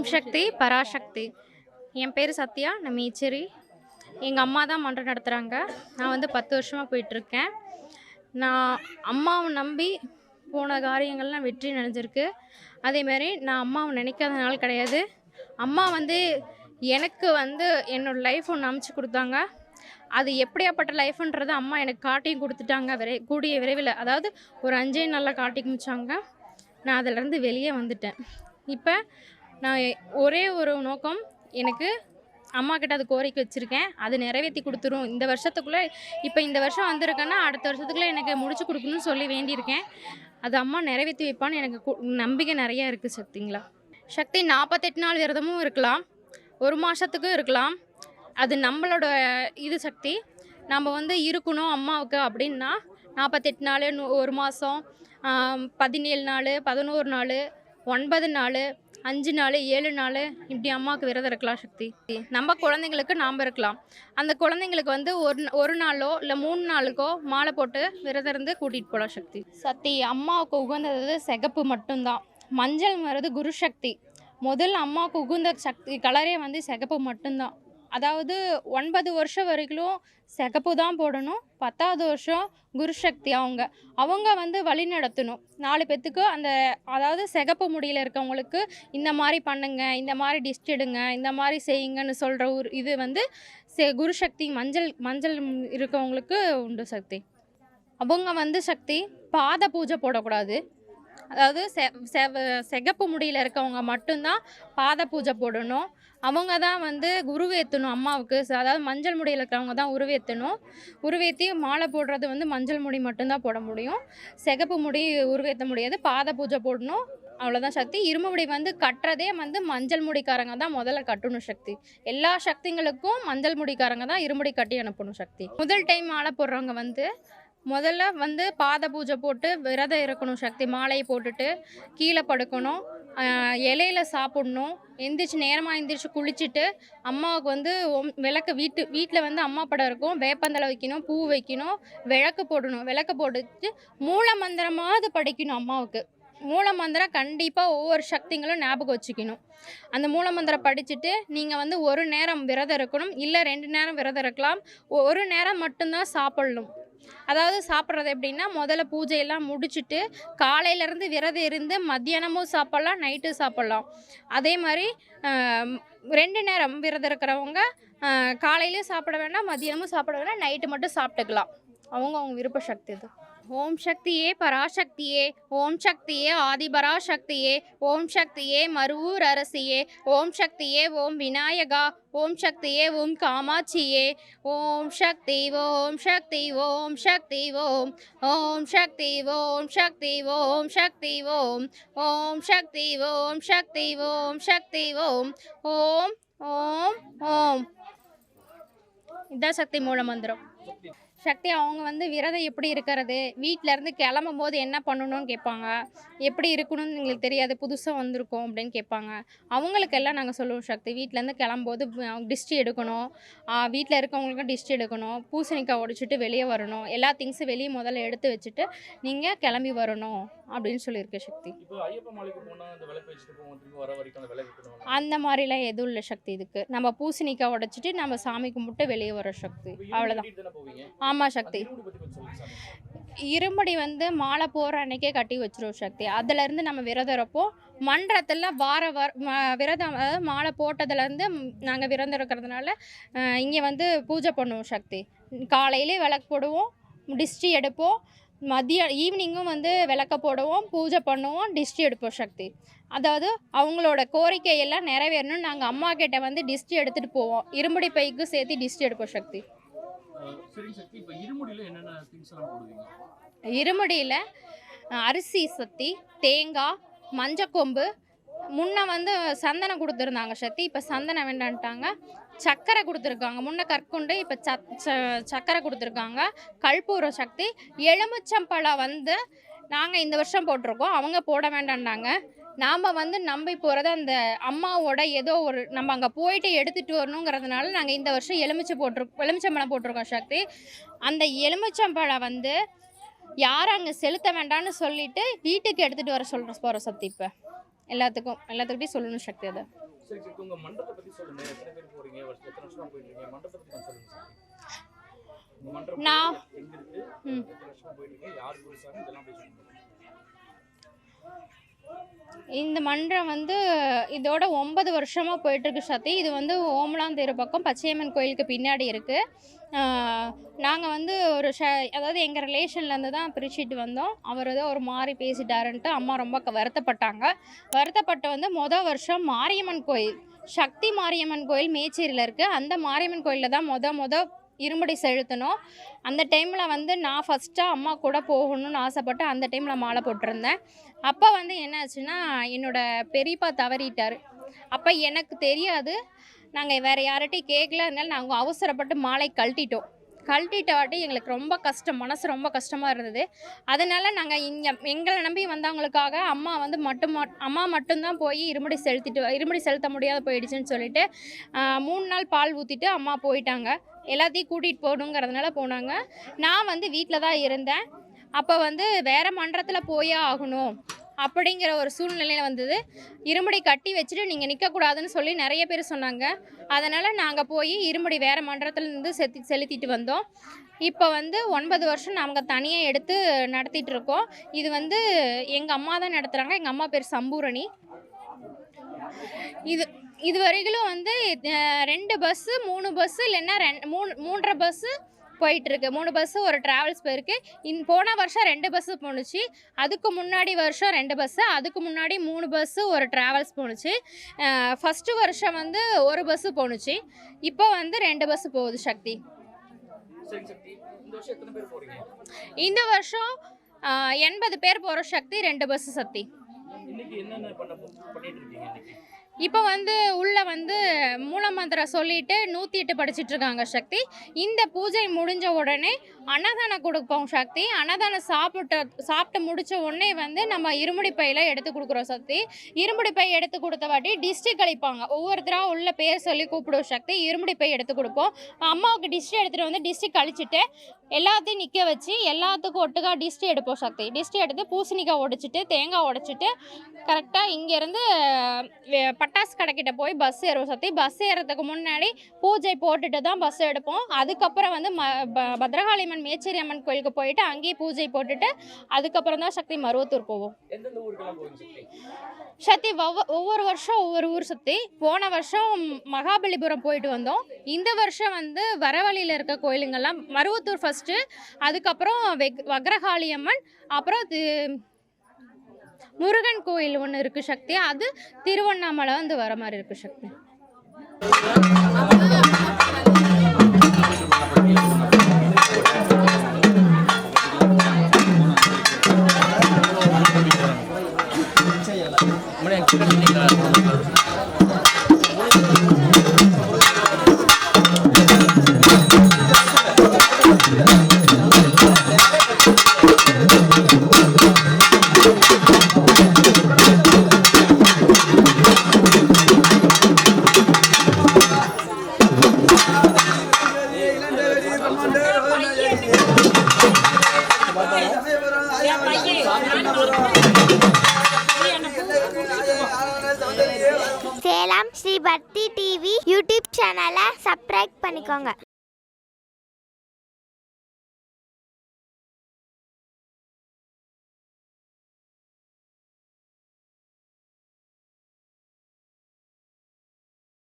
ஓம் சக்தி பராசக்தி. என் பேர் சத்யா நான் மீச்சேரி. எங்கள் அம்மா தான் மன்றம் நடத்துகிறாங்க நான் வந்து பத்து வருஷமாக போயிட்டுருக்கேன். நான் அம்மாவை நம்பி போன காரியங்கள்லாம் வெற்றி நினைஞ்சிருக்கு. அதேமாரி நான் அம்மாவை நினைக்காத நாள் கிடையாது. அம்மா வந்து எனக்கு வந்து என்னோடய லைஃப் ஒன்று அமைச்சு கொடுத்தாங்க. அது எப்படியாப்பட்ட லைஃப்ன்றதை அம்மா எனக்கு காட்டியும் கொடுத்துட்டாங்க. விரை கூடிய விரைவில். அதாவது ஒரு அஞ்சே நாளில் காட்டி முடிச்சாங்க. நான் அதிலேருந்து வெளியே வந்துட்டேன். இப்போ நான் ஒரே ஒரு நோக்கம் எனக்கு அம்மா கிட்ட அது கோரிக்கை வச்சுருக்கேன். அது நிறைவேற்றி கொடுத்துரும். இந்த வருஷத்துக்குள்ளே இப்போ இந்த வருஷம் வந்திருக்கேன்னா அடுத்த வருஷத்துக்குள்ளே எனக்கு முடிச்சு கொடுக்கணும்னு சொல்லி வேண்டியிருக்கேன். அது அம்மா நிறைவேற்றி வைப்பான்னு எனக்கு நம்பிக்கை நிறையா இருக்குது சக்திங்களா. சக்தி நாற்பத்தெட்டு நாள் விரதமும் இருக்கலாம். ஒரு மாதத்துக்கும் இருக்கலாம். அது நம்மளோட இது சக்தி. நம்ம வந்து இருக்கணும் அம்மாவுக்கு அப்படின்னா நாற்பத்தெட்டு நாள் நூ- ஒரு மாதம் பதினேழு நாள் பதினோரு நாள் ஒன்பது நாள் அஞ்சு நாள் ஏழு நாள் இப்படி அம்மாவுக்கு விரதம் இருக்கலாம் சக்தி. நம்ம குழந்தைங்களுக்கு நாம் இருக்கலாம். அந்த குழந்தைங்களுக்கு வந்து ஒரு ஒரு நாளோ இல்லை மூணு நாளுக்கோ மாலை போட்டு விரதம் இருந்து கூட்டிகிட்டு போகலாம் சக்தி. சக்தி அம்மாவுக்கு உகந்தது சிகப்பு மட்டும்தான். மஞ்சள்ங்கிறது குரு சக்தி. முதல் அம்மாவுக்கு உகுந்த சக்தி கலரே வந்து சிகப்பு மட்டும்தான். அதாவது ஒன்பது வருஷம் வரைக்கும் சிகப்பு தான் போடணும் பத்தாவது வருஷம் குரு சக்தி. அவங்க அவங்க வந்து வழி நடத்தணும். நாலு பேத்துக்கு அந்த அதாவது சிகப்பு முடியில் இருக்கவங்களுக்கு இந்த மாதிரி பண்ணுங்க இந்த மாதிரி டிஸ்ட் எடுங்க இந்த மாதிரி செய்யுங்கன்னு சொல்கிற ஒரு இது வந்து செ- குரு சக்தி மஞ்சள் மஞ்சள் இருக்கவங்களுக்கு உண்டு சக்தி. அவங்க வந்து சக்தி பாத பூஜை போடக்கூடாது. அதாவது செ செவ சிகப்பு முடியில் இருக்கவங்க மட்டும்தான் பாத பூஜை போடணும். அவங்க தான் வந்து உருவேற்றணும் அம்மாவுக்கு. அதாவது மஞ்சள் முடியில் இருக்கிறவங்க தான் உருவேற்றணும் உருவேற்றி மாலை போடுறது வந்து மஞ்சள் முடி மட்டும்தான் போட முடியும். சிகப்பு முடி உருவேற்ற முடியாது. பாத பூஜை போடணும். அவ்வளோதான் சக்தி. இரும்பு முடி வந்து கட்டுறதே வந்து மஞ்சள் முடிக்காரங்க தான் முதல்ல கட்டணும் சக்தி. எல்லா சக்திங்களுக்கும் மஞ்சள் முடிக்காரங்க தான் இருமுடி கட்டி அனுப்பணும் சக்தி. முதல் டைம் மாலை போடுறவங்க வந்து முதல்ல வந்து பாத பூஜை போட்டு விரதம் இருக்கணும் சக்தி மாலையை போட்டுட்டு கீழே படுக்கணும். இலையில சாப்பிடணும். எந்திரிச்சு நேரமாக எந்திரிச்சு குளிச்சுட்டு அம்மாவுக்கு வந்து விளக்கு வீட்டு வீட்டில் வந்து அம்மா படம் இருக்கும். வேப்பந்தலை வைக்கணும் பூ வைக்கணும் விளக்கு போடணும். விளக்கு போட்டுட்டு மூல மந்திரமாவது படிக்கணும் அம்மாவுக்கு. மூல மந்திரம் கண்டிப்பாக ஒவ்வொரு சக்திங்களும் ஞாபகம் வச்சுக்கணும். அந்த மூல மந்திரம் படிச்சுட்டு நீங்கள் வந்து ஒரு நேரம் விரதம் இருக்கணும். இல்லை ரெண்டு நேரம் விரதம் இருக்கலாம். ஒரு நேரம் மட்டும்தான் சாப்பிடணும். அதாவது சாப்பிட்றது எப்படின்னா முதல்ல பூஜையெல்லாம் முடிச்சுட்டு காலையிலேருந்து விரதம் இருந்து மத்தியானமும் சாப்பிட்லாம் நைட்டு சாப்பிட்லாம். அதே மாதிரி ரெண்டு நேரம் விரதம் இருக்கிறவங்க காலையிலையும் சாப்பிட வேண்டாம் மதியானமும் சாப்பிட வேண்டாம் நைட்டு மட்டும் சாப்பிட்டுக்கலாம். அவங்க அவங்க விருப்ப சக்தி இது. ஓம் சக்தியே பராசக்தியே ஓம் சக்தியே ஆதிபராசக்தியே ஓம் சக்தியே மருவூர் அரசியே ஓம் சக்தியே ஓம் விநாயகா ஓம் சக்தியே ஓம் காமாட்சியே ஓம் சக்தி ஓம் சக்தி ஓம் சக்தி ஓம் ஓம் சக்தி ஓம் சக்தி ஓம் சக்தி ஓம் ஓம் சக்தி ஓம் சக்தி ஓம் சக்தி ஓம் ஓம் ஓம் ஓம். இதான் சக்தி மூல மந்திரம். சக்தி அவங்க வந்து விரதம் எப்படி இருக்கிறது? வீட்டிலேருந்து கிளம்பும் போது என்ன பண்ணணும்னு கேட்பாங்க. எப்படி இருக்கணும்னு எங்களுக்கு தெரியாது. புதுசாக வந்திருக்கோம் அப்படின்னு கேட்பாங்க. அவங்களுக்கெல்லாம் நாங்கள் சொல்லுவோம் சக்தி வீட்டிலேருந்து கிளம்பும்போது டிஸ்டி எடுக்கணும். வீட்டில் இருக்கவங்களுக்கும் டிஸ்டி எடுக்கணும். பூசணிக்காய் உடைச்சிட்டு வெளியே வரணும். எல்லா திங்ஸும் வெளியே முதல்ல எடுத்து வச்சுட்டு நீங்கள் கிளம்பி வரணும். அப்படின்னு சொல்லியிருக்கு சக்தி. அந்த மாதிரிலாம் எதுவும் இல்லை சக்தி இதுக்கு. நம்ம பூசணிக்காய் உடைச்சிட்டு நம்ம சாமி கும்பிட்டு வெளியே வர சக்தி. அவ்வளோதான் ஆமாம் சக்தி. இருமுடி வந்து மாலை போகிற அன்னைக்கே கட்டி வச்சிருவோம் சக்தி. அதுலேருந்து நம்ம விரதம் இருப்போம். மன்றத்தில் வார வார விரதம் அதாவது மாலை போட்டதுலேருந்து நாங்கள் விரதம் இருக்கிறதுனால இங்கே வந்து பூஜை பண்ணுவோம் சக்தி. காலையிலே விளக்கு போடுவோம் டிஸ்டி எடுப்போம். மதியம் ஈவினிங்கும் வந்து விளக்க போடுவோம் பூஜை பண்ணுவோம் டிஸ்டி எடுப்போம் சக்தி. அதாவது அவங்களோட கோரிக்கையெல்லாம் நிறைவேறணும் நாங்கள் அம்மா கிட்ட வந்து டிஸ்டி எடுத்துகிட்டு போவோம். இருமுடி பைக்கு சேர்த்து டிஸ்டி எடுப்போம் சக்தி. சக்தி இருமுடியில அரிசி சத்தி தேங்காய் மஞ்சக்கொம்பு முன்ன வந்து சந்தனம் கொடுத்துருந்தாங்க சக்தி இப்போ சந்தனம் வேண்டான்ட்டாங்க சக்கரை கொடுத்துருக்காங்க. முன்ன கற்கொண்டு இப்போ சக்கரை கொடுத்துருக்காங்க. கல்பூர சக்தி எலுமிச்சம்பழம் வந்து நாங்கள் இந்த வருஷம் போட்டிருக்கோம். அவங்க போட வேண்டாண்டாங்க நாம் வந்து நம்பி போகிறது அந்த அம்மாவோட ஏதோ ஒரு நம்ம அங்கே போயிட்டு எடுத்துகிட்டு வரணுங்கிறதுனால நாங்கள் இந்த வருஷம் எலுமிச்சை போட்டிருக்கோம் எலுமிச்சம்பழம் போட்டிருக்கோம் சக்தி. அந்த எலுமிச்சம்பழம் வந்து யாரும் அங்கே செலுத்த வேண்டாம்னு சொல்லிட்டு வீட்டுக்கு எடுத்துகிட்டு வர சொல்கிற போகிற சக்தி இப்போ. எல்லாத்துக்கும் எல்லாத்துக்கிட்டையும் சொல்லணும் சக்தி அதை. நான் இந்த மன்றம் வந்து இதோட ஒன்பது வருஷமாக போயிட்டுருக்கு சத்தி இது வந்து ஓமலாந்தேரு பக்கம் பச்சையம்மன் கோயிலுக்கு பின்னாடி இருக்குது நாங்கள் வந்து ஒரு ஷ அதாவது எங்கள் ரிலேஷன்லேருந்து தான் பிரிச்சுட்டு வந்தோம். அவர் ஏதோ ஒரு மாதிரி பேசிட்டாருன்ட்டு அம்மா ரொம்ப வருத்தப்பட்டாங்க. வருத்தப்பட்டு வந்து மொதல் வருஷம் மாரியம்மன் கோயில் சக்தி மாரியம்மன் கோயில் மேச்சேரியில் இருக்குது அந்த மாரியம்மன் கோயிலில் தான் மொத மொதல் இருமுடி செலுத்தணும் அந்த டைமில் வந்து நான் ஃபஸ்ட்டாக அம்மா கூட போகணும்னு ஆசைப்பட்டு அந்த டைமில் மாலை போட்டிருந்தேன். அப்போ வந்து என்னாச்சுன்னா என்னோடய பெரியப்பா தவறிட்டார். அப்போ எனக்கு தெரியாது நாங்கள் வேறு யார்கிட்டையும் கேட்கல அதனால நாங்கள் அவசரப்பட்டு மாலை கழட்டிட்டோம். கழட்டிட்ட வாட்டி எங்களுக்கு ரொம்ப கஷ்டம். மனசு ரொம்ப கஷ்டமாக இருந்தது. அதனால் நாங்கள் இங்கே எங்களை நம்பி வந்தவங்களுக்காக அம்மா வந்து மட்டும் மட்- அம்மா மட்டும்தான் போய் இருமுடி செலுத்திட்டு இருமுடி செலுத்த முடியாத போயிடுச்சுன்னு சொல்லிட்டு மூணு நாள் பால் ஊற்றிட்டு அம்மா போயிட்டாங்க. எல்லாத்தையும் கூட்டிகிட்டு போகணுங்கிறதுனால போனாங்க. நான் வந்து வீட்டில் தான் இருந்தேன். அப்போ வந்து வேறு மன்றத்தில் போயே ஆகணும். அப்படிங்கிற ஒரு சூழ்நிலையில் வந்தது. இருமுடி கட்டி வச்சுட்டு நீங்கள் நிற்கக்கூடாதுன்னு சொல்லி நிறைய பேர் சொன்னாங்க. அதனால் நாங்கள் போய் இருமுடி வேறு மன்றத்துலேருந்து செலுத்தி செலுத்திட்டு வந்தோம். இப்போ வந்து ஒன்பது வருஷம் நாங்கள் தனியாக எடுத்து நடத்திட்டு இருக்கோம். இது வந்து எங்கள் அம்மா தான் நடத்துகிறாங்க எங்கள் அம்மா பேர் சம்பூரணி. இது இது வரைக்கும் வந்து ரெண்டு பஸ்ஸு மூணு பஸ்ஸு இல்லைன்னா ரெண்டு மூணு மூன்றரை பஸ்ஸு போயிட்டுருக்கு. மூணு பஸ்ஸு ஒரு ட்ராவல்ஸ் போயிருக்கு. இன் போன வருஷம் ரெண்டு பஸ்ஸு போணுச்சு. அதுக்கு முன்னாடி வருஷம் ரெண்டு பஸ்ஸு அதுக்கு முன்னாடி மூணு பஸ்ஸு ஒரு ட்ராவல்ஸ் போணுச்சு. ஃபஸ்ட்டு வருஷம் வந்து ஒரு பஸ்ஸு போணுச்சு. இப்போ வந்து ரெண்டு பஸ்ஸு போகுது சக்தி. இந்த வருஷம் எண்பது பேர் போகிற சக்தி ரெண்டு பஸ்ஸு சக்தி. இப்போ வந்து உள்ள வந்து மூலமந்திரம் சொல்லிட்டு நூற்றி எட்டு படிச்சுட்டு இருக்காங்க சக்தி. இந்த பூஜை முடிஞ்ச உடனே அன்னதானம் கொடுப்போம் சக்தி. அன்னதானம் சாப்பிட்ட சாப்பிட்டு முடிச்ச உடனே வந்து நம்ம இருமுடி பையில எடுத்து கொடுக்குறோம் சக்தி. இருமுடி பை எடுத்து கொடுத்த வாட்டி டிஸ்ட்ரிக் அழிப்பாங்க ஒவ்வொருத்தராக உள்ள பேர் சொல்லி கூப்பிடுவோம் சக்தி. இருமுடி பை எடுத்து கொடுப்போம். அம்மாவுக்கு டிஸ்ட்ரி எடுத்துகிட்டு வந்து டிஸ்ட்ரிக் கழிச்சிட்டு எல்லாத்தையும் நிற்க வச்சு எல்லாத்துக்கும் ஒட்டுக்கா டிஸ்ட்ரி எடுப்போம் சக்தி. டிஸ்ட்ரி எடுத்து பூசணிக்காய் உடைச்சிட்டு தேங்காய் உடைச்சிட்டு கரெக்டாக இங்கேருந்து பட்டாசு கடைக்கிட்ட போய் பஸ் ஏறுவோம் சக்தி பஸ் ஏறதுக்கு முன்னாடி பூஜை போட்டுட்டு தான் பஸ் எடுப்போம். அதுக்கப்புறம் வந்து ம பத்ரகாளி அம்மன் மேச்சேரி அம்மன் கோயிலுக்கு போயிட்டு அங்கேயே பூஜை போட்டுட்டு அதுக்கப்புறம் தான் சக்தி மருவத்தூர் போவோம். சக்தி? சக்தி ஒவ்வொ- ஒவ்வொரு வருஷம் ஒவ்வொரு ஊர் சுற்றி போன வருஷம் மகாபலிபுரம் போயிட்டு வந்தோம். இந்த வருஷம் வந்து வரவழியில் இருக்க கோயிலுங்கெல்லாம் மருவத்தூர் ஃபஸ்ட்டு அதுக்கப்புறம் வெக் வக்ரகாளி அம்மன் அப்புறம் முருகன் கோயில் ஒன்று இருக்குது சக்தி. அது திருவண்ணாமலை வந்து வர மாதிரி இருக்குது சக்தி. சேலம் ஸ்ரீ பக்தி டிவி யூடியூப் சேனலை சப்ஸ்கிரைப் பண்ணிக்கோங்க.